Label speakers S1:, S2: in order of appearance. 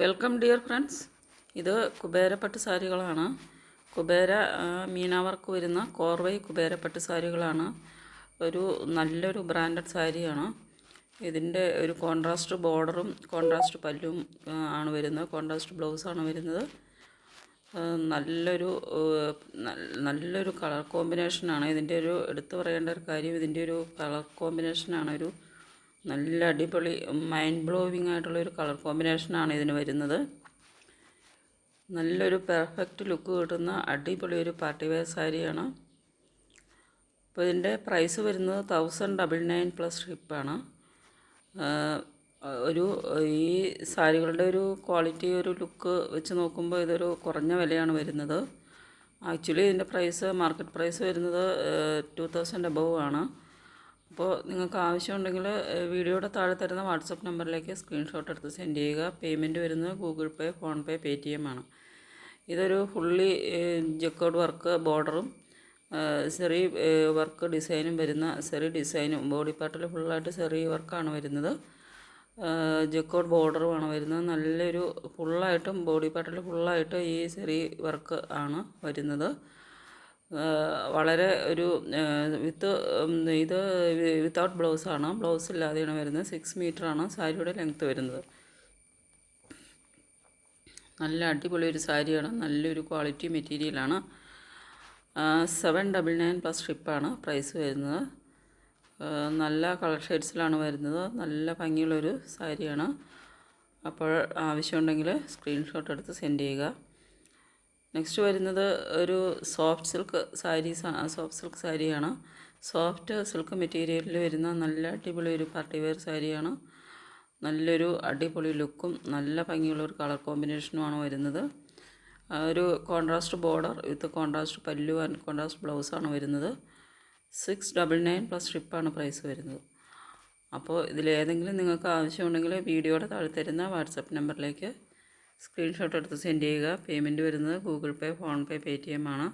S1: Welcome dear friends. ഇത് കുബേരപ്പട്ട് സാരികളാണ്. കുബേര മീനാവർക്ക് വരുന്ന കോർവൈ കുബേരപ്പട്ട് സാരികളാണ്. ഒരു നല്ലൊരു ബ്രാൻഡഡ് സാരിയാണ്. ഇതിന്റെ ഒരു കോൺട്രാസ്റ്റ് ബോർഡറും കോൺട്രാസ്റ്റ് പല്ലും ആണ് വരുന്നത്. കോൺട്രാസ്റ്റ് ബ്ലൗസാണ് വരുന്നത്. നല്ലൊരു നല്ലൊരു കളർ കോമ്പിനേഷനാണ്. ഇതിന്റെ ഒരു എടുത്തു പറയേണ്ട ഒരു കാര്യം ഇതിന്റെ ഒരു കളർ കോമ്പിനേഷനാണ് ഒരു നല്ല അടിപൊളി മൈൻഡ് ബ്ലോവിങ് ആയിട്ടുള്ള ഒരു കളർ കോമ്പിനേഷനാണ് ഇതിന് വരുന്നത്. നല്ലൊരു പെർഫെക്റ്റ് ലുക്ക് കിട്ടുന്ന അടിപൊളി ഒരു പാർട്ടി വെയർ സാരിയാണ് അപ്പോൾ ഇതിന്റെ പ്രൈസ് വരുന്നത് തൗസൻഡ് ഡബിൾ നയൻ പ്ലസ് ഷിപ്പാണ് ഒരു ഈ സാരികളുടെ ഒരു ക്വാളിറ്റി ഒരു ലുക്ക് വെച്ച് നോക്കുമ്പോൾ ഇതൊരു കുറഞ്ഞ വിലയാണ് വരുന്നത്. ആക്ച്വലി ഇതിന്റെ പ്രൈസ് മാർക്കറ്റ് പ്രൈസ് വരുന്നത് ടു തൗസൻഡ് അബവ് ആണ്. അപ്പോൾ നിങ്ങൾക്ക് ആവശ്യമുണ്ടെങ്കിൽ വീഡിയോയുടെ താഴെ തരുന്ന വാട്സപ്പ് നമ്പറിലേക്ക് സ്ക്രീൻഷോട്ട് എടുത്ത് സെൻഡ് ചെയ്യുക. പേയ്മെന്റ് വരുന്നത് Google Pay phone pay T M ആണ്. ഇതൊരു ഫുള്ളി ജക്കോഡ് വർക്ക് ബോർഡറും സെറി വർക്ക് ഡിസൈനും വരുന്ന സെറി ഡിസൈനും ബോഡി പാർട്ടിൽ ഫുള്ളായിട്ട് സെറി വർക്കാണ് വരുന്നത്. ജക്കോഡ് ബോർഡറുമാണ് വരുന്നത്. നല്ലൊരു ഫുള്ളായിട്ടും ബോഡി പാർട്ടിൽ ഫുള്ളായിട്ട് ഈ സെറി വർക്ക് ആണ് വരുന്നത്. വളരെ ഒരു വിത്ത് ഇത് വിത്തൗട്ട് ബ്ലൗസാണ് ബ്ലൗസ് ഇല്ലാതെയാണ് വരുന്നത്. സിക്സ് ആണ് സാരിയുടെ ലെങ്ത്ത് വരുന്നത്. നല്ല അടിപൊളി ഒരു സാരിയാണ്. നല്ലൊരു ക്വാളിറ്റി മെറ്റീരിയലാണ് സെവൻ ഡബിൾ നയൻ പ്ലസ് ഷിപ്പാണ് പ്രൈസ് വരുന്നത്. നല്ല കളർ ഷെയ്ഡ്സിലാണ് വരുന്നത്. നല്ല ഭംഗിയുള്ളൊരു സാരിയാണ്. അപ്പോൾ ആവശ്യമുണ്ടെങ്കിൽ സ്ക്രീൻഷോട്ട് എടുത്ത് സെൻഡ് ചെയ്യുക. നെക്സ്റ്റ് വരുന്നത് ഒരു soft silk sarees soft silk സാരിയാണ്. സോഫ്റ്റ് സിൽക്ക് മെറ്റീരിയലിൽ വരുന്ന നല്ല അടിപൊളി ഒരു പാർട്ടി വെയർ സാരിയാണ്. നല്ലൊരു അടിപൊളി ലുക്കും നല്ല ഭംഗിയുള്ള ഒരു കളർ കോമ്പിനേഷനുമാണ് വരുന്നത്. ഒരു contrast border with contrast pallu and contrast ബ്ലൗസാണ് വരുന്നത്. സിക്സ് ഡബിൾ നയൻ പ്ലസ് ഷിപ്പാണ് പ്രൈസ് വരുന്നത്. അപ്പോൾ ഇതിലേതെങ്കിലും നിങ്ങൾക്ക് ആവശ്യമുണ്ടെങ്കിൽ വീഡിയോയുടെ താഴെ തരുന്ന വാട്സപ്പ് നമ്പറിലേക്ക് സ്ക്രീൻഷോട്ട് എടുത്ത് സെൻഡ് ചെയ്യുക. പേയ്മെന്റ് വരുന്നത് Google Pay PhonePe pay T M ആണ്.